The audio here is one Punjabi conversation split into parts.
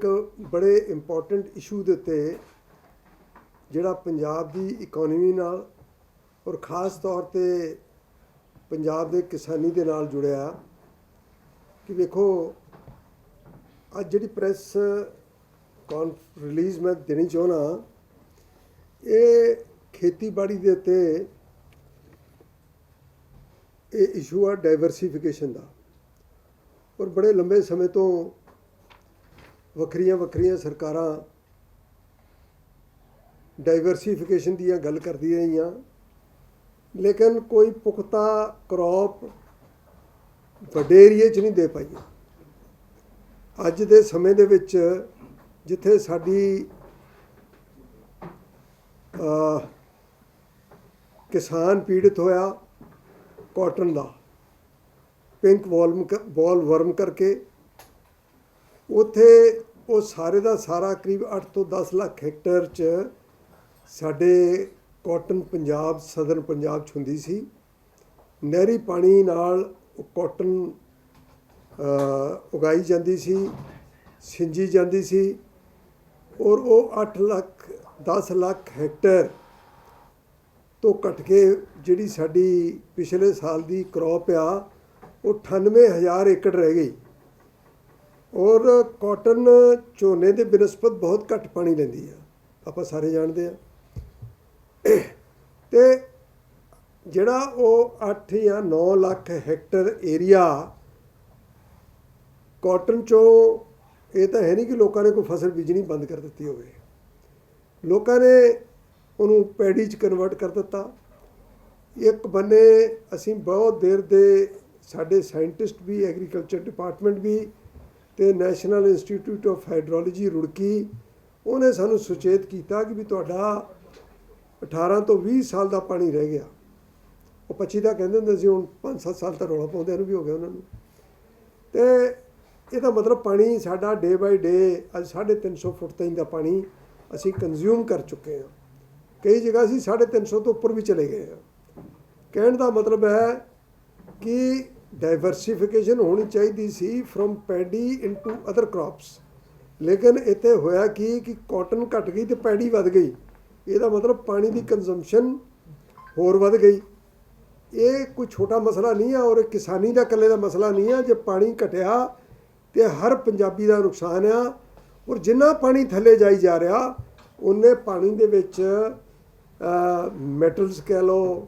ਇੱਕ ਬੜੇ ਇੰਪੋਰਟੈਂਟ ਇਸ਼ੂ ਦੇ ਉੱਤੇ ਜਿਹੜਾ ਪੰਜਾਬ ਦੀ ਇਕਨੋਮੀ ਨਾਲ ਔਰ ਖਾਸ ਤੌਰ ਤੇ ਪੰਜਾਬ ਦੇ ਕਿਸਾਨੀ ਦੇ ਨਾਲ ਜੁੜਿਆ ਕਿ ਵੇਖੋ, ਅੱਜ ਜਿਹੜੀ ਪ੍ਰੈਸ ਕੌਨ ਰਿਲੀਜ਼ ਮੈਂ ਦੇਣੀ ਚਾਹਣਾ ਇਹ ਖੇਤੀਬਾੜੀ ਦੇ ਉੱਤੇ ਇਹ ਇਸ਼ੂ ਆ ਡਾਈਵਰਸੀਫਿਕੇਸ਼ਨ ਦਾ। ਔਰ ਬੜੇ ਲੰਬੇ ਸਮੇਂ ਤੋਂ ਵੱਖਰੀਆਂ ਵੱਖਰੀਆਂ ਸਰਕਾਰਾਂ ਡਾਈਵਰਸੀਫਿਕੇਸ਼ਨ ਦੀਆਂ ਗੱਲ ਕਰਦੀਆਂ ਰਹੀਆਂ। ਲੇਕਿਨ ਕੋਈ ਪੁਖਤਾ ਕ੍ਰੌਪ ਵੱਡੇ ਏਰੀਏ 'ਚ ਨਹੀਂ ਦੇ ਪਾਈ। ਅੱਜ ਦੇ ਸਮੇਂ ਦੇ ਵਿੱਚ ਜਿੱਥੇ ਸਾਡੀ ਕਿਸਾਨ ਪੀੜਿਤ ਹੋਇਆ ਕਾਟਨ ਦਾ ਪਿੰਕ ਵੋਲਮ ਬੋਲ ਵਰਮ ਕਰਕੇ, ਉਥੇ ਉਹ ਸਾਰੇ ਦਾ ਸਾਰਾ ਕਰੀਬ 8 ਤੋਂ 10 ਲੱਖ ਹੈਕਟੇਅਰ ਚ ਸਾਡੇ ਕਾਟਨ ਪੰਜਾਬ ਸਦਰਨ ਪੰਜਾਬ ਚ ਹੁੰਦੀ ਸੀ। ਨਹਿਰੀ ਪਾਣੀ ਨਾਲ ਉਹ ਕਾਟਨ ਉਗਾਈ ਜਾਂਦੀ ਸੀ, ਸਿੰਜੀ ਜਾਂਦੀ ਸੀ ਔਰ ਉਹ 8 ਲੱਖ 10 ਲੱਖ ਹੈਕਟੇਅਰ ਤੋਂ ਘਟ ਕੇ ਜਿਹੜੀ ਸਾਡੀ ਪਿਛਲੇ ਸਾਲ ਦੀ ਕ੍ਰੌਪ ਆ, ਉਹ 98000 ਏਕੜ ਰਹਿ ਗਈ। ਔਰ ਕਾਟਨ ਝੋਨੇ ਦੇ ਬਨਸਪਤ ਬਹੁਤ ਘੱਟ ਪਾਣੀ ਲੈਂਦੀ ਆ। ਆਪਾਂ ਸਾਰੇ ਜਾਣਦੇ ਆ। ਤੇ ਜਿਹੜਾ ਉਹ 8 ਜਾਂ 9 ਲੱਖ ਹੈਕਟਰ ਏਰੀਆ ਕਾਟਨ ਚੋਂ ਇਹ ਤਾਂ ਹੈ ਨਹੀਂ ਕਿ ਲੋਕਾਂ ਨੇ ਕੋਈ ਫਸਲ ਬੀਜਣੀ ਬੰਦ ਕਰ ਦਿੱਤੀ ਹੋਵੇ। ਲੋਕਾਂ ਨੇ ਉਹਨੂੰ ਪੈੜੀ ਚ ਕਨਵਰਟ ਕਰ ਦਿੱਤਾ। ਇੱਕ ਬੰਨੇ ਅਸੀਂ ਬਹੁਤ ਦੇਰ ਦੇ ਸਾਡੇ ਸਾਇੰਟਿਸਟ ਵੀ ਐਗਰੀਕਲਚਰ ਡਿਪਾਰਟਮੈਂਟ ਵੀ ਤੇ National Institute of Hydrology Roorkee, ਉਹਨੇ ਸਾਨੂੰ ਸੁਚੇਤ ਕੀਤਾ ਕਿ ਵੀ ਤੁਹਾਡਾ 18 ਤੋਂ 20 ਸਾਲ ਦਾ ਪਾਣੀ ਰਹਿ ਗਿਆ। ਉਹ 25 ਦਾ ਕਹਿੰਦੇ ਹੁੰਦੇ ਸੀ, ਹੁਣ 5-7 ਸਾਲ ਤਾਂ ਰੌਲਾ ਪਾਉਂਦੇ ਨੂੰ ਵੀ ਹੋ ਗਿਆ ਉਹਨਾਂ ਨੂੰ। ਤੇ ਇਹਦਾ ਮਤਲਬ ਪਾਣੀ ਸਾਡਾ ਡੇ ਬਾਈ ਡੇ ਅੱਜ 350 ਫੁੱਟ ਤਾਈਂ ਦਾ ਪਾਣੀ ਅਸੀਂ ਕੰਜ਼ਿਊਮ ਕਰ ਚੁੱਕੇ ਹਾਂ। ਕਈ ਜਗ੍ਹਾ ਅਸੀਂ 350 ਤੋਂ ਉੱਪਰ ਵੀ ਚਲੇ ਗਏ ਹਾਂ। ਕਹਿਣ ਦਾ ਮਤਲਬ ਹੈ ਕਿ ਡਾਈਵਰਸਿਫਿਕੇਸ਼ਨ ਹੋਣੀ ਚਾਹੀਦੀ ਸੀ from paddy into other crops ਲੇਕਿਨ ਇੱਥੇ ਹੋਇਆ ਕੀ ਕਿ ਕਾਟਨ ਘਟ ਗਈ ਤੇ ਪੈਡੀ ਵੱਧ ਗਈ। ਇਹਦਾ ਮਤਲਬ ਪਾਣੀ ਦੀ ਕੰਜ਼ੰਪਸ਼ਨ ਹੋਰ ਵੱਧ ਗਈ। ਇਹ ਕੋਈ ਛੋਟਾ ਮਸਲਾ ਨਹੀਂ ਆ ਔਰ ਇਹ ਕਿਸਾਨੀ ਦਾ ਇਕੱਲੇ ਦਾ ਮਸਲਾ ਨਹੀਂ ਆ। ਜੇ ਪਾਣੀ ਘਟਿਆ ਤੇ ਹਰ ਪੰਜਾਬੀ ਦਾ ਨੁਕਸਾਨ ਆ ਔਰ ਜਿੰਨਾ ਪਾਣੀ ਥੱਲੇ ਜਾਈ ਜਾ ਰਿਹਾ, ਉਹਨੇ ਪਾਣੀ ਦੇ ਵਿੱਚ ਮੈਟਲਸ ਕਹਿ ਲਓ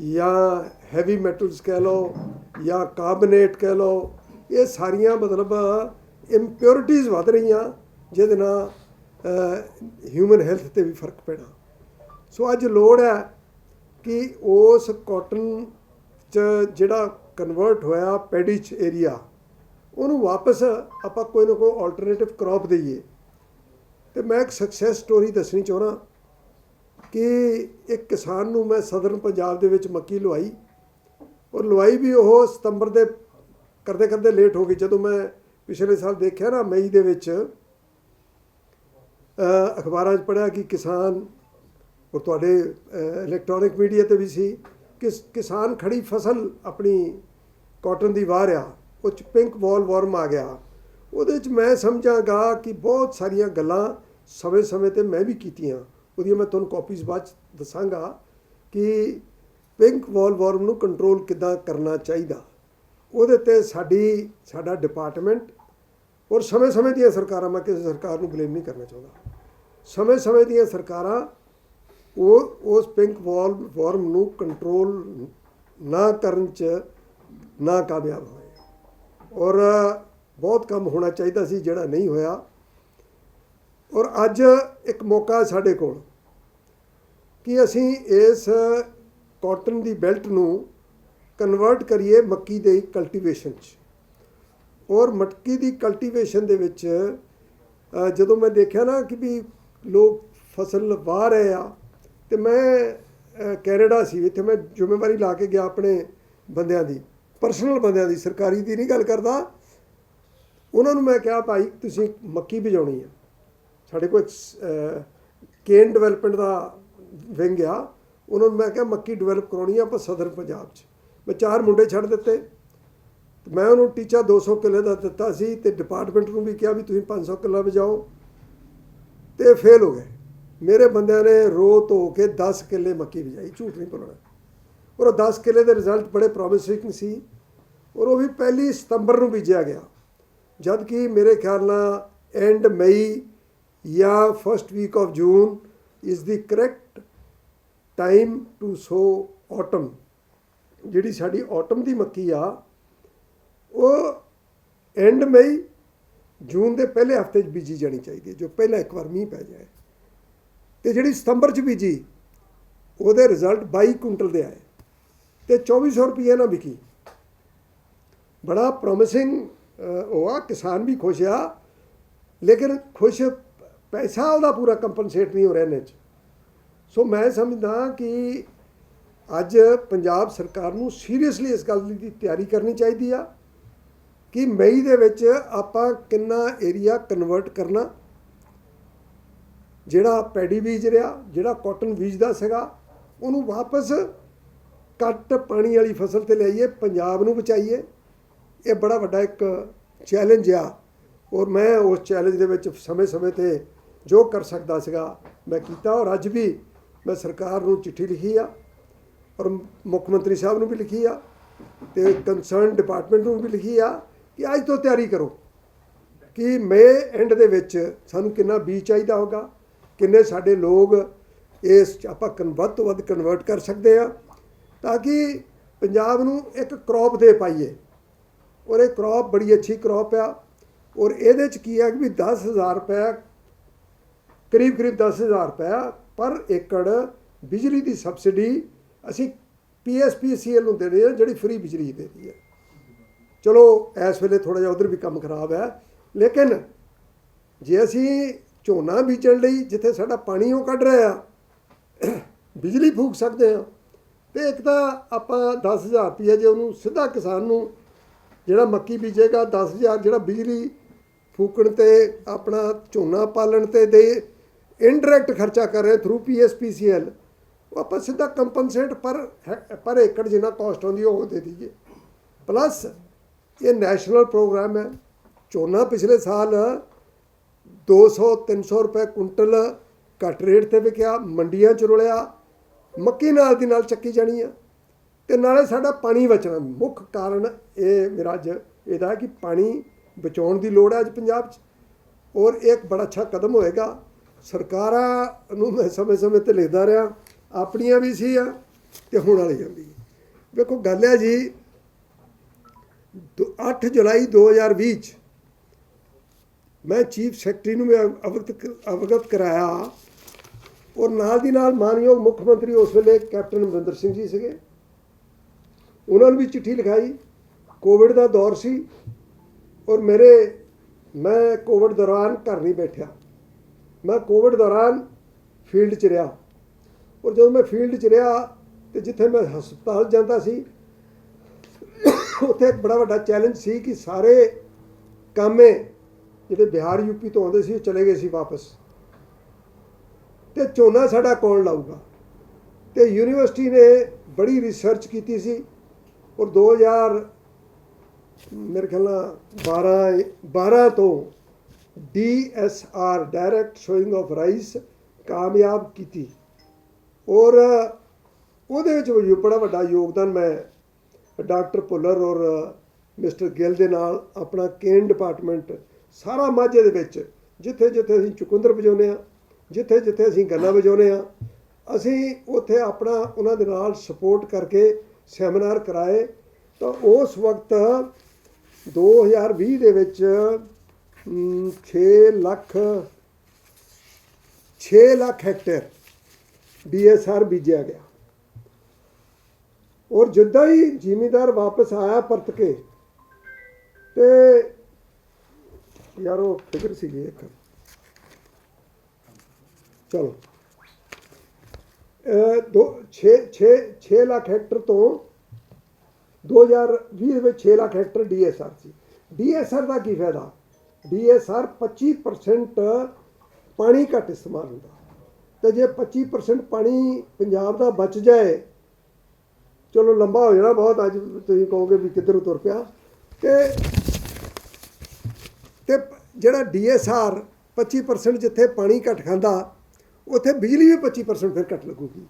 ਜਾਂ ਹੈਵੀ ਮੈਟਲਸ ਕਹਿ ਲਓ ਜਾਂ ਕਾਰਬਨੇਟ ਕਹਿ ਲਓ, ਇਹ ਸਾਰੀਆਂ ਮਤਲਬ ਇੰਪਿਉਰਿਟੀਜ਼ ਵਧ ਰਹੀਆਂ, ਜਿਹਦੇ ਨਾਲ ਹਿਊਮਨ ਹੈਲਥ ਤੇ ਵੀ ਫ਼ਰਕ ਪੈਣਾ। ਸੋ ਅੱਜ ਲੋੜ ਹੈ ਕਿ ਉਸ ਕਾਟਨ ਚ ਜਿਹੜਾ ਕਨਵਰਟ ਹੋਇਆ ਪੈਡੀਚ ਏਰੀਆ ਉਹਨੂੰ ਵਾਪਸ ਆਪਾਂ ਕੋਈ ਨਾ ਕੋਈ ਆਲਟਰਨੇਟਿਵ ਕ੍ਰੌਪ ਦਈਏ। ਤੇ ਮੈਂ ਇੱਕ ਸਕਸੈਸ ਸਟੋਰੀ ਦੱਸਣੀ ਚਾਹੁੰਦਾ। ਕਿ ਇੱਕ ਕਿਸਾਨ ਨੂੰ ਮੈਂ ਸਦਰਨ ਪੰਜਾਬ ਦੇ ਵਿੱਚ ਮੱਕੀ ਲਵਾਈ ਔਰ ਲਵਾਈ ਵੀ ਉਹ ਸਤੰਬਰ ਦੇ ਕਰਦੇ ਕਰਦੇ ਲੇਟ ਹੋ ਗਈ। ਜਦੋਂ ਮੈਂ ਪਿਛਲੇ ਸਾਲ ਦੇਖਿਆ ਨਾ ਮਈ ਦੇ ਵਿੱਚ ਅਖਬਾਰਾਂ 'ਚ ਪੜਿਆ ਕਿ ਕਿਸਾਨ ਔਰ ਤੁਹਾਡੇ ਇਲੈਕਟ੍ਰੋਨਿਕ ਮੀਡੀਆ ਤੇ ਵੀ ਸੀ ਕਿ ਕਿਸਾਨ ਖੜੀ ਫਸਲ ਆਪਣੀ ਕਾਟਨ ਦੀ ਵਾਹ ਰਿਹਾ, ਉਹ 'ਚ ਪਿੰਕ ਵਾਲ ਵਾਰਮ ਆ ਗਿਆ। ਉਹਦੇ 'ਚ ਮੈਂ ਸਮਝਾਂਗਾ ਕਿ ਬਹੁਤ ਸਾਰੀਆਂ ਗੱਲਾਂ ਸਮੇਂ-ਸਮੇਂ ਤੇ ਮੈਂ ਵੀ ਕੀਤੀਆਂ। ਉਹਦੀਆਂ ਮੈਂ ਤੁਹਾਨੂੰ ਕਾਪੀਜ਼ ਬਾਅਦ 'ਚ ਦੱਸਾਂਗਾ ਕਿ ਪਿੰਕ ਵਾਲ ਵਾਰਮ ਨੂੰ ਕੰਟਰੋਲ ਕਿੱਦਾਂ ਕਰਨਾ ਚਾਹੀਦਾ। ਉਹਦੇ ਤੇ ਸਾਡੀ, ਸਾਡਾ ਡਿਪਾਰਟਮੈਂਟ ਔਰ ਸਮੇਂ-ਸਮੇਂ ਦੀਆਂ ਸਰਕਾਰਾਂ, ਮੈਂ ਕਿਸੇ ਸਰਕਾਰ ਨੂੰ ਬਲੇਮ ਨਹੀਂ ਕਰਨਾ ਚਾਹੁੰਦਾ। ਸਮੇਂ-ਸਮੇਂ ਦੀਆਂ ਸਰਕਾਰਾਂ ਉਹ, ਉਸ ਪਿੰਕ ਵਾਲ ਵਾਰਮ ਨੂੰ ਕੰਟਰੋਲ ਨਾ ਕਰਨ ਚ ਨਾ ਕਾਮਯਾਬ ਹੋਏ। ਔਰ ਬਹੁਤ ਕੰਮ ਹੋਣਾ ਚਾਹੀਦਾ ਸੀ, ਜਿਹੜਾ ਨਹੀਂ ਹੋਇਆ। ਔਰ ਅੱਜ ਇੱਕ ਮੌਕਾ ਹੈ ਸਾਡੇ ਕੋਲ। ਕਿ ਅਸੀਂ ਇਸ ਕਾਟਨ ਦੀ ਬੈਲਟ ਨੂੰ ਕਨਵਰਟ ਕਰੀਏ ਮੱਕੀ ਦੇ ਕਲਟੀਵੇਸ਼ਨ 'ਚ। ਔਰ ਮਟਕੀ ਦੀ ਕਲਟੀਵੇਸ਼ਨ ਦੇ ਵਿੱਚ ਜਦੋਂ ਮੈਂ ਦੇਖਿਆ ਨਾ ਕਿ ਵੀ ਲੋਕ ਫਸਲ ਵਾਹ ਰਹੇ ਆ, ਤੇ ਮੈਂ ਕੈਨੇਡਾ ਸੀ, ਇੱਥੇ ਮੈਂ ਜ਼ਿੰਮੇਵਾਰੀ ਲਾ ਕੇ ਗਿਆ ਆਪਣੇ ਬੰਦਿਆਂ ਦੀ ਪਰਸਨਲ ਬੰਦਿਆਂ ਦੀ, ਸਰਕਾਰੀ ਦੀ ਨਹੀਂ ਗੱਲ ਕਰਦਾ। ਉਹਨਾਂ ਨੂੰ ਮੈਂ ਕਿਹਾ, ਭਾਈ, ਤੁਸੀਂ ਮੱਕੀ ਬਜਾਉਣੀ ਹੈ ਸਾਡੇ ਕੋਲ ਕੇਨ ਡਿਵੈਲਪਮੈਂਟ ਦਾ ਵਿੰਗ ਆ ਉਹਨਾਂ ਨੂੰ ਮੈਂ ਕਿਹਾ ਮੱਕੀ ਡਿਵੈਲਪ ਕਰਾਉਣੀ ਆ ਆਪਾਂ ਸਦਰ ਪੰਜਾਬ 'ਚ। ਮੈਂ ਚਾਰ ਮੁੰਡੇ ਛੱਡ ਦਿੱਤੇ। ਮੈਂ ਉਹਨੂੰ ਟੀਚਾ 200 ਕਿੱਲੇ ਦਾ ਦਿੱਤਾ ਸੀ ਤੇ ਡਿਪਾਰਟਮੈਂਟ ਨੂੰ ਵੀ ਕਿਹਾ ਵੀ ਤੁਸੀਂ 500 ਕਿੱਲਾ ਵਜਾਓ। ਤੇ ਫੇਲ ਹੋ ਗਏ। ਮੇਰੇ ਬੰਦਿਆਂ ਨੇ ਰੋ ਧੋ ਕੇ 10 ਕਿੱਲੇ ਮੱਕੀ ਵਜਾਈ, ਝੂਠ ਨਹੀਂ ਬੋਲਣਾ। ਔਰ ਉਹ 10 ਕਿੱਲੇ ਦੇ ਰਿਜ਼ਲਟ ਬੜੇ ਪ੍ਰੋਮਿਸਿੰਗ ਸੀ। ਔਰ ਉਹ ਵੀ ਪਹਿਲੀ ਸਤੰਬਰ ਨੂੰ ਬੀਜਿਆ ਗਿਆ। ਜਦ ਕਿ ਮੇਰੇ ਖਿਆਲ ਨਾਲ ਐਂਡ ਮਈ ਜਾਂ first week of June is the correct time to so autumn ਜਿਹੜੀ ਸਾਡੀ ਆਟਮ ਦੀ ਮੱਕੀ ਆ, ਉਹ ਐਂਡ ਮਈ ਜੂਨ ਦੇ ਪਹਿਲੇ ਹਫ਼ਤੇ 'ਚ ਬੀਜੀ ਜਾਣੀ ਚਾਹੀਦੀ ਹੈ, ਜੋ ਪਹਿਲਾਂ ਇੱਕ ਵਾਰ ਮੀਂਹ ਪੈ ਜਾਏ। ਤੇ ਜਿਹੜੀ ਸਤੰਬਰ 'ਚ ਬੀਜੀ, ਉਹਦੇ ਰਿਜ਼ਲਟ 22 ਕੁਇੰਟਲ ਦੇ ਆਏ। ਤੇ 2400 ਰੁਪਏ ਨਾਲ ਵਿਕੀ। ਬੜਾ ਪ੍ਰੋਮਿਸਿੰਗ ਹੋਆ ਕਿਸਾਨ ਵੀ ਖੁਸ਼ ਆ, ਲੇਕਿਨ ਖੁਸ਼ ਪੈਸਾ ਉਹਦਾ ਪੂਰਾ ਕੰਪਨਸੇਟ ਨਹੀਂ ਹੋ ਰਿਹਾ ਇਹਨੇ 'ਚ। ਸੋ ਮੈਂ ਸਮਝਦਾ ਕਿ ਅੱਜ ਪੰਜਾਬ ਸਰਕਾਰ ਨੂੰ ਸੀਰੀਅਸਲੀ ਇਸ ਗੱਲ ਦੀ ਤਿਆਰੀ ਕਰਨੀ ਚਾਹੀਦੀ ਆ ਕਿ ਮਈ ਦੇ ਵਿੱਚ ਆਪਾਂ ਕਿੰਨਾ ਏਰੀਆ ਕਨਵਰਟ ਕਰਨਾ। ਜਿਹੜਾ ਪੈਡੀ ਬੀਜ ਰਿਹਾ, ਜਿਹੜਾ ਕਾਟਨ ਬੀਜਦਾ ਸੀਗਾ, ਉਹਨੂੰ ਵਾਪਸ ਘੱਟ ਪਾਣੀ ਵਾਲੀ ਫਸਲ ਤੇ ਲਿਆਈਏ, ਪੰਜਾਬ ਨੂੰ ਬਚਾਈਏ। ਇਹ ਬੜਾ ਵੱਡਾ ਇੱਕ ਚੈਲੰਜ ਆ। ਔਰ ਮੈਂ ਉਸ ਚੈਲੰਜ ਦੇ ਵਿੱਚ ਸਮੇਂ-ਸਮੇਂ ਤੇ ਜੋ ਕਰ ਸਕਦਾ ਸੀਗਾ ਮੈਂ ਕੀਤਾ ਔਰ ਅੱਜ ਵੀ ਮੈਂ ਸਰਕਾਰ ਨੂੰ ਚਿੱਠੀ ਲਿਖੀ ਆ ਔਰ ਮੁੱਖ ਮੰਤਰੀ ਸਾਹਿਬ ਨੂੰ ਵੀ ਲਿਖੀ ਆ ਤੇ ਕੰਸਰਨ ਡਿਪਾਰਟਮੈਂਟ ਨੂੰ ਵੀ ਲਿਖੀ ਆ ਕਿ ਅੱਜ ਤੋਂ ਤਿਆਰੀ ਕਰੋ ਕਿ ਮੇ ਐਂਡ ਦੇ ਵਿੱਚ ਸਾਨੂੰ ਕਿੰਨਾ ਬੀਜ ਚਾਹੀਦਾ ਹੋਗਾ, ਕਿੰਨੇ ਸਾਡੇ ਲੋਕ ਇਸ ਆਪਾਂ ਕਨ ਵੱਧ ਤੋਂ ਵੱਧ ਕਨਵਰਟ ਕਰ ਸਕਦੇ ਆ ਤਾਂ ਕਿ ਪੰਜਾਬ ਨੂੰ ਇੱਕ ਕ੍ਰੌਪ ਦੇ ਪਾਈਏ ਔਰ ਇਹ ਕ੍ਰੌਪ ਬੜੀ ਅੱਛੀ ਕ੍ਰੌਪ ਆ ਔਰ ਇਹਦੇ ਚ ਕੀ ਹੈ ਕਿ ਵੀ 10000 ਰੁਪਏ ਕਰੀਬ ਕਰੀਬ 10000 ਰੁਪਇਆ ਪਰ ਏਕੜ ਬਿਜਲੀ ਦੀ ਸਬਸਿਡੀ ਅਸੀਂ ਪੀਐਸਪੀਸੀਐਲ ਨੂੰ ਦੇ ਰਹੇ ਹਾਂ, ਜਿਹੜੀ ਫ੍ਰੀ ਬਿਜਲੀ ਦੇ ਰਹੀ ਹੈ। ਚਲੋ, ਇਸ ਵੇਲੇ ਥੋੜਾ ਜਿਹਾ ਉਧਰ ਵੀ ਕੰਮ ਖਰਾਬ ਹੈ, ਲੇਕਿਨ ਜੇ ਅਸੀਂ ਝੋਨਾ ਬੀਜਣ ਲਈ ਜਿੱਥੇ ਸਾਡਾ ਪਾਣੀ ਉਹ ਕੱਢ ਰਿਹਾ ਆ, ਬਿਜਲੀ ਫੂਕ ਸਕਦੇ ਆ ਤੇ ਇੱਕ ਤਾਂ ਆਪਾਂ 10000 ਰੁਪਏ ਜੇ ਉਹਨੂੰ ਸਿੱਧਾ ਕਿਸਾਨ ਨੂੰ ਜਿਹੜਾ ਮੱਕੀ ਬੀਜੇਗਾ 10000 ਜਿਹੜਾ ਬਿਜਲੀ ਫੂਕਣ ਤੇ ਆਪਣਾ ਝੋਨਾ ਪਾਲਣ ਤੇ ਦੇ ਇਨਡਾਇਰੈਕਟ ਖਰਚਾ ਕਰ ਰਹੇ ਥਰੂ ਪੀਐਸਪੀਸੀਐਲ ਉਹ ਆਪਾਂ ਸਿੱਧਾ ਕੰਪਨਸੇਟ ਪਰ ਹੈ- ਪਰ ਏਕੜ ਜਿੰਨਾ ਕਾਸਟ ਆਉਂਦੀ ਉਹ ਦੇ ਦਈਏ। ਪਲੱਸ ਇਹ ਨੈਸ਼ਨਲ ਪ੍ਰੋਗਰਾਮ ਹੈ। ਝੋਨਾ ਪਿਛਲੇ ਸਾਲ 200 300 ਰੁਪਏ ਕੁਇੰਟਲ ਘੱਟ ਰੇਟ ਤੇ ਵਿਕਿਆ, ਮੰਡੀਆਂ ਚ ਰੁਲਿਆ। ਮੱਕੀ ਨਾਲ ਦੀ ਨਾਲ ਚੱਕੀ ਜਾਣੀ ਆ। ਤੇ ਨਾਲੇ ਸਾਡਾ ਪਾਣੀ ਬਚਣਾ। ਮੁੱਖ ਕਾਰਨ ਇਹ ਮੇਰਾ ਅੱਜ ਇਹਦਾ ਕਿ ਪਾਣੀ ਬਚਾਉਣ ਦੀ ਲੋੜ ਹੈ ਅੱਜ ਪੰਜਾਬ 'ਚ। ਔਰ ਇਹ ਇੱਕ ਬੜਾ ਅੱਛਾ ਕਦਮ ਹੋਏਗਾ। ਸਰਕਾਰਾਂ ਨੂੰ ਮੈਂ ਸਮੇਂ-ਸਮੇਂ ਤੇ ਲਿਖਦਾ ਰਿਹਾ, ਆਪਣੀਆਂ ਵੀ ਸੀ ਆ ਤੇ ਹੁਣ ਵਾਲੀਆਂ ਵੀ। ਵੇਖੋ, ਗੱਲ ਹੈ ਜੀ, ਦੋ- 8 ਜੁਲਾਈ 2020 ਚ ਮੈਂ ਚੀਫ ਸੈਕਟਰੀ ਨੂੰ ਮੈਂ ਅਵਗਤ ਅਵਗਤ ਕਰਾਇਆ ਔਰ ਨਾਲ ਦੀ ਨਾਲ ਮਾਨਯੋਗ ਮੁੱਖ ਮੰਤਰੀ ਉਸ ਵੇਲੇ ਕੈਪਟਨ ਅਮਰਿੰਦਰ ਸਿੰਘ ਜੀ ਸੀਗੇ। ਉਹਨਾਂ ਨੂੰ ਵੀ ਚਿੱਠੀ ਲਿਖਾਈ। ਕੋਵਿਡ ਦਾ ਦੌਰ ਸੀ ਔਰ ਮੇਰੇ, ਮੈਂ ਕੋਵਿਡ ਦੌਰਾਨ ਘਰ ਨਹੀਂ ਬੈਠਿਆ। ਮੈਂ ਕੋਵਿਡ ਦੌਰਾਨ ਫੀਲਡ 'ਚ ਰਿਹਾ। ਔਰ ਜਦੋਂ ਮੈਂ ਫੀਲਡ 'ਚ ਰਿਹਾ ਤੇ ਜਿੱਥੇ ਮੈਂ ਹਸਪਤਾਲ ਜਾਂਦਾ ਸੀ, ਉੱਥੇ ਇੱਕ ਬੜਾ ਵੱਡਾ ਚੈਲੰਜ ਸੀ ਕਿ ਸਾਰੇ ਕਾਮੇ ਜਿਹੜੇ ਬਿਹਾਰ ਯੂਪੀ ਤੋਂ ਆਉਂਦੇ ਸੀ, ਉਹ ਚਲੇ ਗਏ ਸੀ ਵਾਪਸ। ਤੇ ਝੋਨਾ ਸਾਡਾ ਕੌਣ ਲਾਊਗਾ? ਤੇ ਯੂਨੀਵਰਸਿਟੀ ਨੇ ਬੜੀ ਰਿਸਰਚ ਕੀਤੀ ਸੀ। ਔਰ 2000 ਮੇਰੇ ਖਿਆਲ ਨਾਲ 12 12 ਤੋਂ DSR direct sowing of rice ਕਾਮਯਾਬ ਕੀਤੀ। ਔਰ ਉਹਦੇ ਵਿੱਚ ਵੀ ਬੜਾ ਵੱਡਾ ਯੋਗਦਾਨ ਮੈਂ ਡਾਕਟਰ ਭੁੱਲਰ ਔਰ ਮਿਸਟਰ ਗਿੱਲ ਦੇ ਨਾਲ ਆਪਣਾ ਕੇਨ ਡਿਪਾਰਟਮੈਂਟ ਸਾਰਾ ਮਾਝੇ ਦੇ ਵਿੱਚ, ਜਿੱਥੇ ਜਿੱਥੇ ਅਸੀਂ ਚੁਕੰਦਰ ਵਜਾਉਂਦੇ ਆ ਜਿੱਥੇ ਜਿੱਥੇ ਅਸੀਂ ਗੰਨਾ ਵਜਾਉਂਦੇ ਆ ਅਸੀਂ ਉੱਥੇ ਆਪਣਾ ਉਹਨਾਂ ਦੇ ਨਾਲ ਸਪੋਰਟ ਕਰਕੇ ਸੈਮੀਨਾਰ ਕਰਾਏ। ਤਾਂ ਉਸ ਵਕਤ 2020 ਦੇ ਵਿੱਚ 6 ਲੱਖ 6 ਲੱਖ ਹੈਕਟੇਅਰ ਡੀਐਸਆਰ ਬੀਜਿਆ ਗਿਆ। ਔਰ ਜਿੱਦਾਂ ਹੀ ਜ਼ਿਮੀਦਾਰ ਵਾਪਸ ਆਇਆ ਪਰਤ ਕੇ, ਤੇ ਯਾਰ ਉਹ ਫਿਕਰ ਸੀਗੀ ਇੱਕ। ਚਲੋ। ਅ ਦੋ 6 6 6 ਲੱਖ ਹੈਕਟਰ ਤੋਂ 2020 ਦੇ ਵਿੱਚ 6 ਲੱਖ ਹੈਕਟਰ ਡੀਐਸਆਰ ਸੀ। ਡੀਐਸਆਰ ਦਾ ਕੀ ਫਾਇਦਾ? ਡੀਐਸਆਰ 25% ਪਾਣੀ ਘੱਟ ਇਸਤੇਮਾਲ ਹੁੰਦਾ। ਤੇ ਜੇ 25% ਪਾਣੀ ਪੰਜਾਬ ਦਾ ਬਚ ਜਾਏ, ਚਲੋ ਲੰਬਾ ਹੋ ਜਾਣਾ ਬਹੁਤ, ਅੱਜ ਤੁਸੀਂ ਕਹੋਗੇ ਵੀ ਕਿੱਧਰ ਤੁਰ ਪਿਆ। ਤੇ ਤੇ ਪ- ਜਿਹੜਾ ਡੀਐਸਆਰ 25% ਜਿੱਥੇ ਪਾਣੀ ਘੱਟ ਖਾਂਦਾ, ਉੱਥੇ ਬਿਜਲੀ ਵੀ 25% ਫਿਰ ਘੱਟ ਲੱਗੂਗੀ।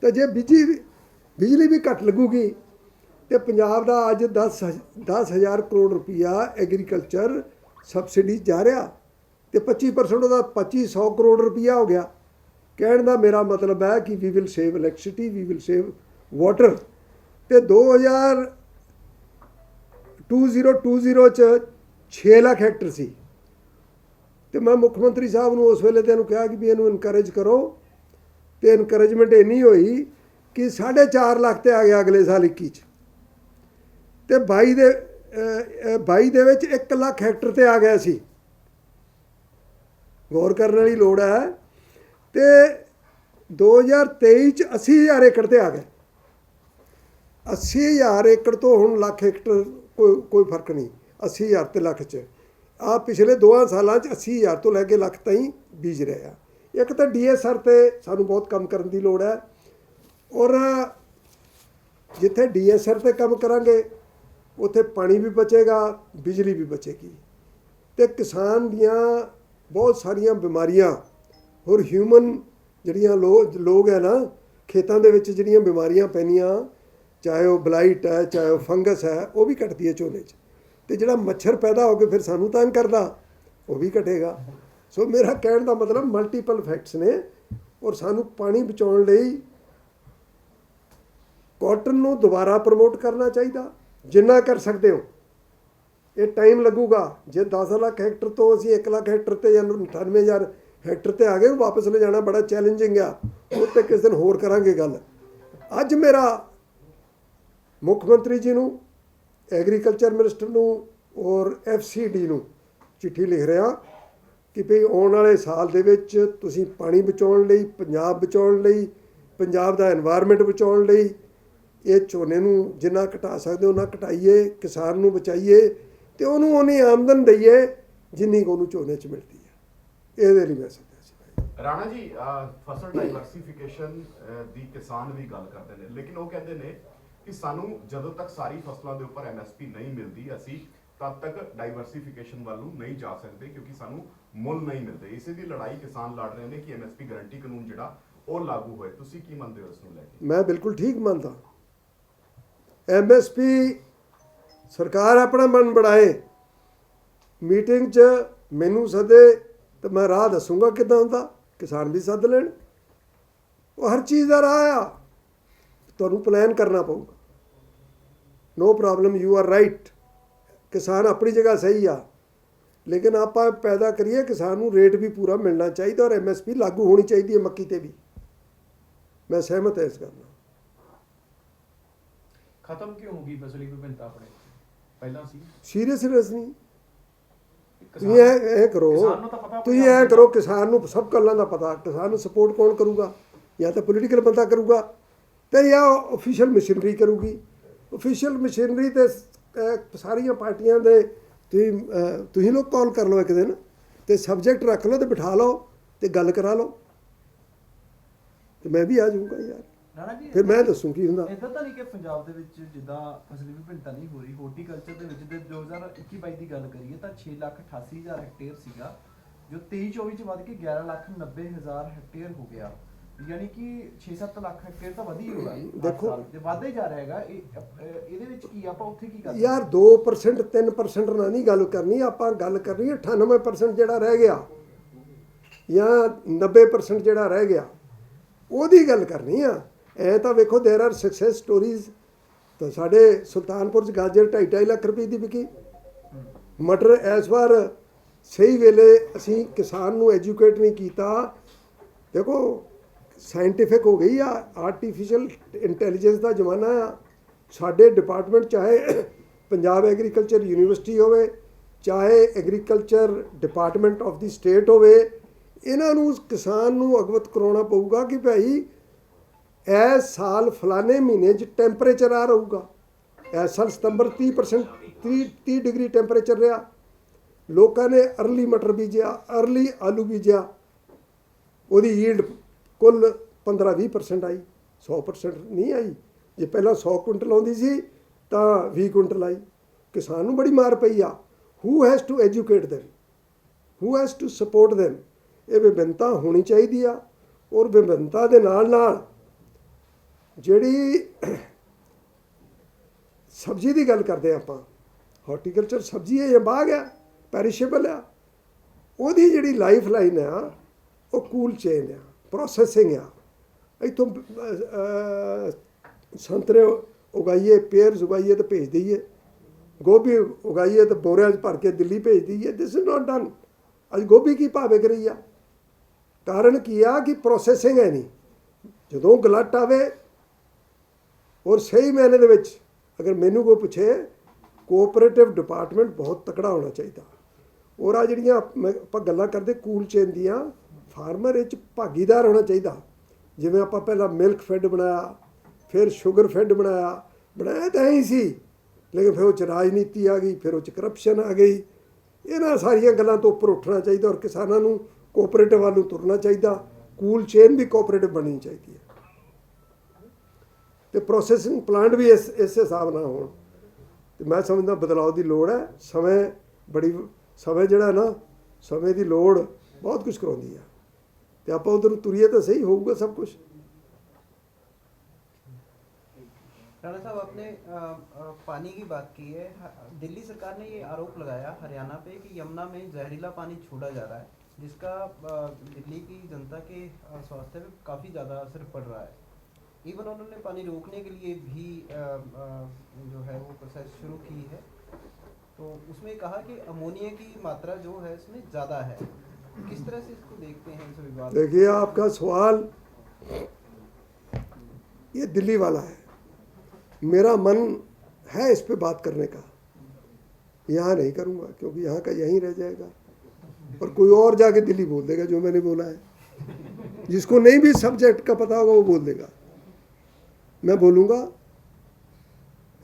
ਤੇ ਜੇ ਬਿਜਲੀ ਬਿਜਲੀ ਵੀ ਘੱਟ ਲੱਗੂਗੀ, ਤੇ ਪੰਜਾਬ ਦਾ ਅੱਜ 10 10000 ਕਰੋੜ ਰੁਪਈਆ ਐਗਰੀਕਲਚਰ ਸਬਸਿਡੀ ਜਾ ਰਿਹਾ ਤੇ 25% ਉਹਦਾ 2500 ਕਰੋੜ ਰੁਪਈਆ ਹੋ ਗਿਆ। ਕਹਿਣ ਦਾ ਮੇਰਾ ਮਤਲਬ ਹੈ ਕਿ we will save electricity we will save water ਤੇ 2000 2020 ਚ 6 ਲੱਖ ਹੈਕਟਰ ਸੀ। ਤੇ ਮੈਂ ਮੁੱਖ ਮੰਤਰੀ ਸਾਹਿਬ ਨੂੰ ਉਸ ਵੇਲੇ ਤੇ ਇਹਨੂੰ ਕਿਹਾ ਕਿ ਵੀ ਇਹਨੂੰ ਇਨਕਰੇਜ ਕਰੋ। ਤੇ ਇਨਕਰੇਜਮੈਂਟ ਇੰਨੀ ਹੋਈ ਕਿ 4.5 ਲੱਖ ਤੇ ਆ ਗਿਆ ਅਗਲੇ ਸਾਲ 21 ਚ। ਤੇ 22 ਦੇ 22 ਦੇ ਵਿੱਚ 1 ਲੱਖ ਹੈਕਟਰ ਤੇ ਆ ਗਿਆ ਸੀ। ਗੌਰ ਕਰਨ ਵਾਲੀ ਲੋੜ ਹੈ। ਤੇ 2023 ਚ 80000 ਏਕੜ ਤੇ ਆ ਗਿਆ। 80000 ਏਕੜ ਤੋਂ ਹੁਣ ਲੱਖ ਹੈਕਟਰ ਕੋਈ ਕੋਈ ਫ਼ਰਕ ਨਹੀਂ। 80000 ਤੇ ਲੱਖ ਚ। ਆ ਪਿਛਲੇ ਦੋਆਂ ਸਾਲਾਂ ਚ 80000 ਤੋਂ ਲੈ ਕੇ ਲੱਖ ਤਾਈਂ ਬੀਜ ਰਹੇ ਆ। ਇੱਕ ਤਾਂ ਡੀਐਸਆਰ ਤੇ ਸਾਨੂੰ ਬਹੁਤ ਕੰਮ ਕਰਨ ਦੀ ਲੋੜ ਹੈ। ਔਰ ਜਿੱਥੇ ਡੀਐਸਆਰ ਤੇ ਕੰਮ ਕਰਾਂਗੇ ਉੱਥੇ ਪਾਣੀ ਵੀ ਬਚੇਗਾ, ਬਿਜਲੀ ਵੀ ਬਚੇਗੀ। ਤੇ ਕਿਸਾਨ ਦੀਆਂ ਬਹੁਤ ਸਾਰੀਆਂ ਬਿਮਾਰੀਆਂ, ਹੋਰ ਹਿਊਮਨ ਜਿਹੜੀਆਂ ਲੋ, ਲੋਕ ਹੈ ਨਾ, ਖੇਤਾਂ ਦੇ ਵਿੱਚ ਜਿਹੜੀਆਂ ਬਿਮਾਰੀਆਂ ਪੈਣੀਆਂ ਚਾਹੇ ਉਹ ਬਲਾਈਟ ਹੈ, ਚਾਹੇ ਉਹ ਫੰਗਸ ਹੈ, ਉਹ ਵੀ ਘਟਦੀ ਹੈ ਝੋਨੇ 'ਚ। ਤੇ ਜਿਹੜਾ ਮੱਛਰ ਪੈਦਾ ਹੋ ਕੇ ਫਿਰ ਸਾਨੂੰ ਤੰਗ ਕਰਦਾ, ਉਹ ਵੀ ਘਟੇਗਾ। ਸੋ ਮੇਰਾ ਕਹਿਣ ਦਾ ਮਤਲਬ ਮਲਟੀਪਲ ਫੈਕਟਸ ਨੇ, ਔਰ ਸਾਨੂੰ ਪਾਣੀ ਬਚਾਉਣ ਲਈ ਕਾਟਨ ਨੂੰ ਦੁਬਾਰਾ ਪ੍ਰਮੋਟ ਕਰਨਾ ਚਾਹੀਦਾ। ਜਿੰਨਾ ਕਰ ਸਕਦੇ ਹੋ। ਇਹ ਟਾਈਮ ਲੱਗੂਗਾ। ਜੇ 10 ਲੱਖ ਹੈਕਟਰ ਤੋਂ ਅਸੀਂ 1 ਲੱਖ ਹੈਕਟਰ ਤੇ ਜਾਂ 98000 ਹੈਕਟਰ ਤੇ ਆ ਗਏ, ਉਹ ਵਾਪਸ ਲੈ ਜਾਣਾ ਬੜਾ ਚੈਲੰਜਿੰਗ ਆ। ਉਹ ਤੇ ਕਿਸ ਦਿਨ ਹੋਰ ਕਰਾਂਗੇ ਗੱਲ। ਅੱਜ ਮੇਰਾ ਮੁੱਖ ਮੰਤਰੀ ਜੀ ਨੂੰ ਐਗਰੀਕਲਚਰ ਮਿਨਿਸਟਰ ਨੂੰ ਔਰ ਐਫਸੀਡੀ ਨੂੰ ਚਿੱਠੀ ਲਿਖ ਰਿਹਾ ਕਿ ਭਈ ਆਉਣ ਵਾਲੇ ਸਾਲ ਦੇ ਵਿੱਚ ਤੁਸੀਂ ਪਾਣੀ ਬਚਾਉਣ ਲਈ, ਪੰਜਾਬ ਬਚਾਉਣ ਲਈ, ਪੰਜਾਬ ਦਾ এনवायरमेंट ਬਚਾਉਣ ਲਈ ਇਹ ਝੋਨੇ ਨੂੰ ਜਿੰਨਾ ਘਟਾ ਸਕਦੇ ਉਹਨਾਂ ਘਟਾਈਏ ਕਿਸਾਨ ਨੂੰ ਬਚਾਈਏ ਤੇ ਉਹਨੂੰ ਉਹਨੀ ਆਮਦਨ ਦਈਏ ਜਿੰਨੀ ਕੁ ਉਹਨੂੰ ਝੋਨੇ 'ਚ ਮਿਲਦੀ ਹੈ। ਇਹਦੇ ਲਈ ਮੈਂ ਸੱਦਿਆ ਸੀ ਰਾਣਾ ਜੀ ਫਸਲ ਡਾਈਵਰਸਿਫਿਕੇਸ਼ਨ ਦੀ ਕਿਸਾਨ ਵੀ ਗੱਲ ਕਰਦੇ ਨੇ। ਲੇਕਿਨ ਉਹ ਕਹਿੰਦੇ ਨੇ ਕਿ ਸਾਨੂੰ ਜਦੋਂ ਤੱਕ ਸਾਰੀ ਫਸਲਾਂ ਦੇ ਉੱਪਰ ਐਮਐਸਪੀ ਨਹੀਂ ਮਿਲਦੀ ਅਸੀਂ ਤਦ ਤੱਕ ਡਾਈਵਰਸਿਫਿਕੇਸ਼ਨ ਵੱਲ ਨੂੰ ਨਹੀਂ ਜਾ ਸਕਦੇ ਕਿਉਂਕਿ ਸਾਨੂੰ ਮੁੱਲ ਨਹੀਂ ਮਿਲਦੇ। ਇਸੇ ਦੀ ਲੜਾਈ ਕਿਸਾਨ ਲੜ ਰਹੇ ਨੇ ਕਿ ਐਮਐਸਪੀ ਗਾਰੰਟੀ ਕਾਨੂੰਨ ਜਿਹੜਾ ਉਹ ਲਾਗੂ ਹੋਏ। ਤੁਸੀਂ ਕੀ ਮੰਨਦੇ ਹੋ ਇਸ ਨੂੰ ਲੈ ਕੇ? ਮੈਂ ਬਿਲਕੁਲ ਠੀਕ ਮੰਨਦਾ। ਐਮਐਸਪੀ ਸਰਕਾਰ ਆਪਣਾ ਮਨ ਬਣਾਏ। ਮੀਟਿੰਗ 'ਚ ਮੈਨੂੰ ਸੱਦੇ ਤੇ ਮੈਂ ਰਾਹ ਦੱਸੂਗਾ ਕਿਦਾਂ ਹੁੰਦਾ, ਕਿਸਾਨ ਵੀ ਸੱਦ ਲੈਣ। ਉਹ ਹਰ ਚੀਜ਼ ਦਾ ਰਾਹ ਆ। ਤੁਹਾਨੂੰ ਪਲਾਨ ਕਰਨਾ ਪਊਗਾ। No problem you are right ਕਿਸਾਨ ਆਪਣੀ ਜਗ੍ਹਾ ਸਹੀ ਆ। ਲੇਕਿਨ ਆਪਾਂ ਪੈਦਾ ਕਰੀਏ, ਕਿਸਾਨ ਨੂੰ ਰੇਟ ਵੀ ਪੂਰਾ ਮਿਲਣਾ ਚਾਹੀਦਾ ਔਰ ਐਮਐਸਪੀ ਲਾਗੂ ਹੋਣੀ ਚਾਹੀਦੀ ਹੈ ਮੱਕੀ ਤੇ ਵੀ। ਮੈਂ ਸਹਿਮਤ ਹਾਂ ਇਸ ਗੱਲ ਨਾਲ। ਖਤਮ ਕਿਉਂ ਹੋ ਗਈ ਫਸਲੀ ਵਿਭਿੰਨਤਾ ਆਪਣੇ ਪਹਿਲਾਂ ਸੀ। ਸੀਰੀਅਸ ਸੀਰੀਅਸ ਨਹੀਂ। ਤੁਸੀਂ ਇਹ ਇਹ ਕਰੋ। ਕਿਸਾਨ ਨੂੰ ਤਾਂ ਪਤਾ ਤੁਸੀਂ ਇਹ ਕਰੋ ਕਿਸਾਨ ਨੂੰ ਸਭ ਗੱਲਾਂ ਦਾ ਪਤਾ। ਕਿਸਾਨ ਨੂੰ ਸਪੋਰਟ ਕੌਣ ਕਰੂਗਾ? ਜਾਂ ਤਾਂ ਪੋਲੀਟੀਕਲ ਬੰਦਾ ਕਰੂਗਾ। ਤੇ ਜਾਂ ਆਫੀਸ਼ੀਅਲ ਮਸ਼ੀਨਰੀ ਕਰੂਗੀ। ਆਫੀਸ਼ੀਅਲ ਮਸ਼ੀਨਰੀ ਤੇ ਸਾਰੀਆਂ ਪਾਰਟੀਆਂ ਦੇ ਤੁਸੀਂ ਤੁਸੀਂ ਲੋਕ ਕਾਲ ਕਰ ਲਓ ਇੱਕ ਦਿਨ ਤੇ ਸਬਜੈਕਟ ਰੱਖ ਲਓ ਤੇ ਬਿਠਾ ਲਓ ਤੇ ਗੱਲ ਕਰਾ ਲਓ। ਤੇ ਮੈਂ ਵੀ ਆ ਜਾਊਂਗਾ ਯਾਰ। ਰਾਣਾ ਜੀ ਫਿਰ ਮੈਂ ਦੱਸੂ ਕੀ ਹੁੰਦਾ ਇਦਾਂ ਤਾਂ ਨਹੀਂ ਕਿ ਪੰਜਾਬ ਦੇ ਵਿੱਚ ਜਿੱਦਾਂ ਫਸਲੀ ਵਿਭਿੰਨਤਾ ਨਹੀਂ ਹੋ ਰਹੀ ਹੋਰਟੀਕਲਚਰ ਦੇ ਵਿੱਚ ਦੇ 2021-22 ਦੀ ਗੱਲ ਕਰੀਏ ਤਾਂ 6 ਲੱਖ 88 ਹਜ਼ਾਰ ਹੈਕਟੇਅਰ ਸੀਗਾ ਜੋ 23-24 ਚ ਵੱਧ ਕੇ 11 ਲੱਖ 90 ਹਜ਼ਾਰ ਹੈਕਟੇਅਰ ਹੋ ਗਿਆ। ਯਾਨੀ ਕਿ 6-7 ਲੱਖ ਹੈਕਟੇਅਰ ਤਾਂ ਵਧੀ ਹੋਗਾ ਦੇਖੋ। ਜੇ ਵਧਦਾ ਹੀ ਜਾ ਰਿਹਾ ਹੈਗਾ ਇਹਦੇ ਵਿੱਚ ਕੀ ਆਪਾਂ ਉੱਥੇ ਕੀ ਕਰ ਯਾਰ 2% 3% ਨਾਲ ਨਹੀਂ ਗੱਲ ਕਰਨੀ ਆਪਾਂ ਗੱਲ ਕਰਨੀ ਹੈ 98% ਜਿਹੜਾ ਰਹਿ ਗਿਆ ਜਾਂ 90% ਜਿਹੜਾ ਰਹਿ ਗਿਆ ਉਹਦੀ ਗੱਲ ਕਰਨੀ ਆ। ਐ ਤਾਂ ਵੇਖੋ देयर आर ਸਕਸੈਸ ਸਟੋਰੀਜ਼ ਤਾਂ ਸਾਡੇ ਸੁਲਤਾਨਪੁਰ ਚ ਗਾਜਰ 2.5 ਲੱਖ ਰੁਪਏ ਦੀ ਵਿਕੀ ਮਟਰ ਇਸ ਵਾਰ ਸਹੀ ਵੇਲੇ ਅਸੀਂ ਕਿਸਾਨ ਨੂੰ ਐਜੂਕੇਟ ਨਹੀਂ ਕੀਤਾ ਦੇਖੋ ਸਾਇੰਟੀਫਿਕ ਹੋ ਗਈ ਆ ਆਰਟੀਫੀਸ਼ੀਅਲ ਇੰਟੈਲੀਜੈਂਸ ਦਾ ਜ਼ਮਾਨਾ ਆ ਸਾਡੇ ਡਿਪਾਰਟਮੈਂਟ ਚਾਹੇ ਪੰਜਾਬ ਐਗਰੀਕਲਚਰ ਯੂਨੀਵਰਸਿਟੀ ਹੋਵੇ ਚਾਹੇ agriculture department of the state ਹੋਵੇ ਇਹਨਾਂ ਨੂੰ ਕਿਸਾਨ ਨੂੰ ਅਗਵਤ ਕਰਾਉਣਾ ਪਊਗਾ ਕਿ ਭਾਈ ਇਸ ਸਾਲ ਫਲਾਣੇ ਮਹੀਨੇ 'ਚ ਟੈਂਪਰੇਚਰ ਆ ਰਹੂਗਾ। ਇਸ ਸਾਲ ਸਤੰਬਰ 30% 30 30 ਡਿਗਰੀ ਟੈਂਪਰੇਚਰ ਰਿਹਾ। ਲੋਕਾਂ ਨੇ ਅਰਲੀ ਮਟਰ ਬੀਜਿਆ, ਅਰਲੀ ਆਲੂ ਬੀਜਿਆ। ਉਹਦੀ ਯੀਲਡ ਕੁੱਲ 15-20% ਆਈ 100% ਨਹੀਂ ਆਈ। ਜੇ ਪਹਿਲਾਂ 100 ਕੁਇੰਟਲ ਆਉਂਦੀ ਸੀ, ਤਾਂ 20 ਕੁਇੰਟਲ ਆਈ। ਕਿਸਾਨ ਨੂੰ ਬੜੀ ਮਾਰ ਪਈ ਆ। Who has to educate them? Who has to support them? ਇਹ ਵਿਭਿੰਨਤਾ ਹੋਣੀ ਚਾਹੀਦੀ ਆ। ਔਰ ਵਿਭਿੰਨਤਾ ਦੇ ਨਾਲ ਨਾਲ ਜਿਹੜੀ ਸਬਜ਼ੀ ਦੀ ਗੱਲ ਕਰਦੇ ਆਪਾਂ ਹਾਰਟੀਕਲਚਰ ਸਬਜ਼ੀ ਹੈ ਜਾਂ ਬਾਗ ਹੈ ਪੈਰਿਸ਼ੇਬਲ ਆ ਉਹਦੀ ਜਿਹੜੀ ਲਾਈਫ ਲਾਈਨ ਆ ਉਹ ਕੂਲ ਚੇਨ ਆ ਪ੍ਰੋਸੈਸਿੰਗ ਆ ਇਥੋਂ ਸੰਤਰੇ ਉਗਾਈਏ ਪੇਅਰਸ ਉਗਾਈਏ ਤੇ ਭੇਜ ਦਈਏ, ਗੋਭੀ ਉਗਾਈਏ ਤੇ ਬੋਰਿਆਂ 'ਚ ਭਰ ਕੇ ਦਿੱਲੀ ਭੇਜ ਦਈਏ ਦਿਸ ਇਜ਼ ਨਾਟ ਡਨ ਅੱਜ ਗੋਭੀ ਕੀ ਭਾਅ ਵਿਕ ਰਹੀ ਆ? ਕਾਰਨ ਕੀ ਆ ਕਿ ਪ੍ਰੋਸੈਸਿੰਗ ਹੈ ਨਹੀਂ। ਜਦੋਂ ਗਲਟ ਆਵੇ ਔਰ ਸਹੀ ਮਾਇਨੇ ਦੇ ਵਿੱਚ ਅਗਰ ਮੈਨੂੰ ਕੋਈ ਪੁੱਛੇ ਕੋਆਪਰੇਟਿਵ ਡਿਪਾਰਟਮੈਂਟ ਬਹੁਤ ਤਕੜਾ ਹੋਣਾ ਚਾਹੀਦਾ। ਔਰ ਆ ਜਿਹੜੀਆਂ ਮੈਂ- ਆਪਾਂ ਗੱਲਾਂ ਕਰਦੇ ਕੂਲ ਚੇਨ ਦੀਆਂ ਫਾਰਮਰ ਵਿੱਚ ਭਾਗੀਦਾਰ ਹੋਣਾ ਚਾਹੀਦਾ। ਜਿਵੇਂ ਆਪਾਂ ਪਹਿਲਾਂ ਮਿਲਕ ਫੈਡ ਬਣਾਇਆ, ਫਿਰ ਸ਼ੂਗਰ ਫੈਡ ਬਣਾਇਆ ਬਣਾਇਆ ਤਾਂ ਐਂ ਹੀ ਸੀ। ਲੇਕਿਨ ਫਿਰ ਉਹ ਚ ਰਾਜਨੀਤੀ ਆ ਗਈ, ਫਿਰ ਉਹ ਚ ਕਰਪਸ਼ਨ ਆ ਗਈ। ਇਹਨਾਂ ਸਾਰੀਆਂ ਗੱਲਾਂ ਤੋਂ ਉੱਪਰ ਉੱਠਣਾ ਚਾਹੀਦਾ ਔਰ ਕਿਸਾਨਾਂ ਨੂੰ ਕੋਆਪਰੇਟਿਵ ਵੱਲ ਨੂੰ ਤੁਰਨਾ ਚਾਹੀਦਾ। ਕੂਲ ਚੇਨ ਵੀ ਕੋਆਪਰੇਟਿਵ ਬਣਨੀ ਚਾਹੀਦੀ ਹੈ। ਤੇ ਪ੍ਰੋਸੈਸਿੰਗ ਪਲਾਂਟ ਵੀ ਇਸ ਇਸ ਹਿਸਾਬ ਨਾਲ ਹੋਣ ਤੇ ਮੈਂ ਸਮਝਦਾ ਬਦਲਾਅ ਦੀ ਲੋੜ ਹੈ ਸਮੇਂ ਬੜੀ ਸਮੇਂ ਜਿਹੜਾ ਨਾ ਸਮੇਂ ਦੀ ਲੋੜ ਬਹੁਤ ਕੁਝ ਕਰਾਉਂਦੀ ਆ ਤੇ ਆਪਾਂ ਉਧਰ ਤੁਰੀਏ ਤਾਂ ਸਹੀ ਹੋਊਗਾ ਸਭ ਕੁਝ राणा साहब आपने अ, अ, पानी की बात की है ह- दिल्ली सरकार ने ये आरोप लगाया हरियाणा पे कि यमुना में जहरीला पानी छोड़ा जा रहा है जिसका अ, दिल्ली की जनता के अ, स्वास्थ्य पे काफ़ी ज़्यादा असर पड़ रहा है इवन उन्होंने पानी रोकने के लिए भी अ, अ, जो है वो प्रोसेस शुरू की है। तो उसमें कहा कि अमोनिया की मात्रा जो है इसमें ज़्यादा है। किस तरह से इसको देखते हैं? देखिए आपका सवाल ये दिल्ली वाला है। मेरा मन है इस पे बात करने का। यहाँ नहीं करूँगा क्योंकि यहाँ का यहीं रह जाएगा। और कोई और जाके दिल्ली बोल देगा जो मैंने बोला है। जिसको नहीं भी सब्जेक्ट का पता होगा वो बोल देगा। मैं बोलूँगा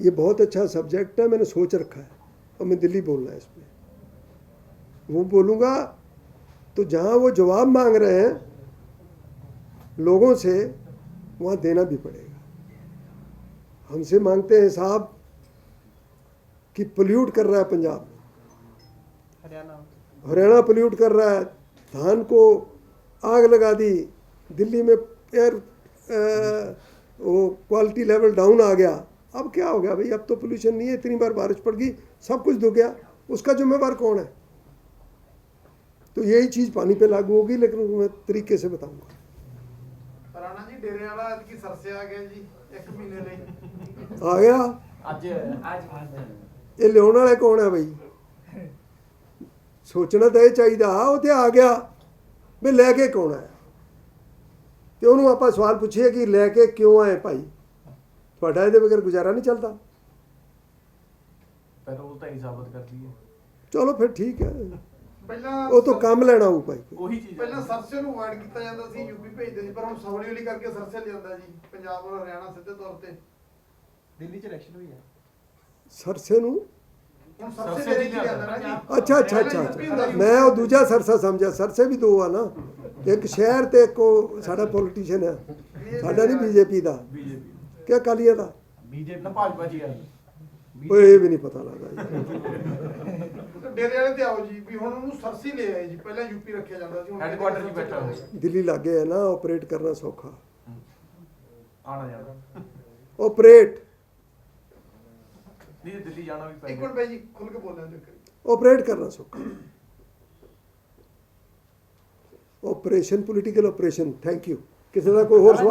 ये बहुत अच्छा सब्जेक्ट है मैंने सोच रखा है और मैं दिल्ली बोलना है इसमें। वो बोलूँगा तो जहाँ वो जवाब मांग रहे हैं लोगों से वहाँ देना भी पड़ेगा। हमसे मांगते हैं साहब कि पोल्यूट कर रहा है पंजाब। हरियाणा। हरियाणा पोल्यूट कर रहा है। धान को आग लगा दी। दिल्ली में एयर वो क्वालिटी लेवल डाउन आ गया अब क्या हो गया भाई अब तो पोल्यूशन नहीं है इतनी बार बारिश पड़ गई सब कुछ धो गया उसका जिम्मेवार कौन है तो यही चीज़ पानी पे लागू होगी लेकिन वो मैं तरीके से बताऊंगा ਰਾਣਾ ਜੀ ਡੇਰੇ ਵਾਲਾ ਐਤਕੀ ਸਰਸੇ ਆ ਗਿਆ ਜੀ ਇੱਕ ਮਹੀਨੇ ਲਈ आ गया ਅੱਜ ਇਹ ਲਿਆਉਣ ਵਾਲੇ ਕੌਣ ਹੈ ਬਈ ਸੋਚਣਾ ਤਾਂ ਇਹ ਚਾਹੀਦਾ ਉਹ ਤੇ ਆ ਗਿਆ ਵੀ ਲੈ ਕੇ ਕੌਣ ਆਇਆ ਤੇ ਉਹਨੂੰ ਆਪਾਂ ਸਵਾਲ ਪੁੱਛੀਏ ਕਿ ਲੈ ਕੇ ਕਿਉਂ ਆਏ ਭਾਈ? ਤੁਹਾਡਾ ਇਹਦੇ ਬਗੈਰ ਗੁਜ਼ਾਰਾ ਨਹੀਂ ਚੱਲਦਾ। ਪਰ ਉਹ ਤਾਂ ਹੀ ਸਾਬਤ ਕਰਦੀ ਹੈ ਚਲੋ ਫਿਰ ਠੀਕ ਹੈ। ਪਹਿਲਾਂ ਉਹ ਤੋਂ ਕੰਮ ਲੈਣਾ ਹੋਊ ਭਾਈ। ਕੋਈ। ਉਹੀ ਚੀਜ਼ ਪਹਿਲਾਂ ਸਰਸੇ ਨੂੰ ਅਵਾਇਡ ਕੀਤਾ ਜਾਂਦਾ ਸੀ ਯੂਪੀ ਭੇਜਦੇ ਸੀ ਪਰ ਹੁਣ ਸੌਲੀ ਵਾਲੀ ਕਰਕੇ ਸਰਸੇ ਲਿਆਂਦਾ ਜੀ। ਪੰਜਾਬ ਔਰ ਹਰਿਆਣਾ ਸਿੱਧੇ ਤੌਰ ਤੇ। ਦਿੱਲੀ 'ਚ ਇਲੈਕਸ਼ਨ ਹੋਈ ਹੈ। ਸਰਸੇ ਨੂੰ? ਹੁਣ ਸਰਸੇ ਦੀ ਲਿਆਂਦਾ ਨਾ ਜੀ। ਅੱਛਾ ਅੱਛਾ ਅੱਛਾ। ਮੈਂ ਉਹ ਦੂਜਾ ਸਰਸਾ ਸਮਝਿਆ ਸਰਸੇ ਵੀ ਦੋ ਆ ਨਾ। ਇੱਕ ਸ਼ਹਿਰ ਤੇ ਇੱਕ ਸਾਡਾ ਪੋਲੀਟੀਸ਼ੀਅਨ ਹੈ ਸਾਡਾ ਨਹੀਂ ਬੀਜੇਪੀ ਦਾ। ਬੀਜੇਪੀ ਕਿ ਅਕਾਲੀਆਂ ਦਾ ਬੀਜੇਪੀ ਨਾ ਭਾਜਪਾ ਜੀ ਆ। ਓਏ ਇਹ ਵੀ ਨਹੀਂ ਪਤਾ ਲੱਗਦਾ ਜੀ। ਡੇਰੇ ਵਾਲੇ ਤੇ ਆਓ ਜੀ ਵੀ ਹੁਣ ਉਹਨੂੰ ਸਰਸੇ ਲੈ ਆਏ ਜੀ। ਪਹਿਲਾਂ ਯੂਪੀ ਰੱਖਿਆ ਜਾਂਦਾ ਸੀ ਹੁਣ ਹੈਡਕੁਆਟਰ 'ਚ ਬੈਠਾ ਹੋਇਆ। ਦਿੱਲੀ ਲਾਗੇ ਹੈ ਨਾ ਆਪਰੇਟ ਕਰਨਾ ਸੌਖਾ। ਆਣਾ ਜਾਣਾ। ਆਪਰੇਟ ਨਹੀਂ ਦਿੱਲੀ ਜਾਣਾ ਵੀ ਇੱਕ ਪੈਂਦਾ। ਮਿੰਟ ਬਾਈ ਜੀ ਖੁੱਲ ਕੇ ਬੋਲਣਾ ਤੇ ਆਪਰੇਟ ਕਰਨਾ ਸੌਖਾ। Operation political operation thank you ਕਿਸੇ ਦਾ ਕੋਈ ਹੋਰ ਸਵਾਲ